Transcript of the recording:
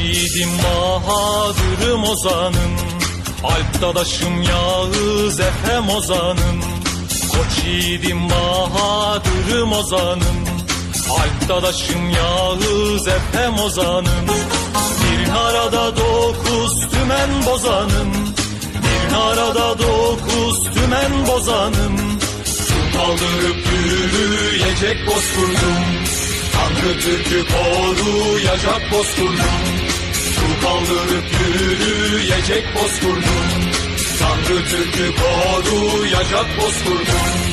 yiğidim bahadırım ozanım. Alp dadaşım Yağız Efem ozanım. Koç yiğidim bahadırım ozanım. Alp dadaşım Yağız Efem ozanım. Bir arada dokuz tümen bozanım. Bir arada dokuz tümen bozanım. Su kaldırıp yürüyecek bozkurdum. Tanrı Türk'ü koruyacak bozkurdum kaldırıp yürüyecek bozkurdum Tanrı Türk'ü koruyacak bozkurdum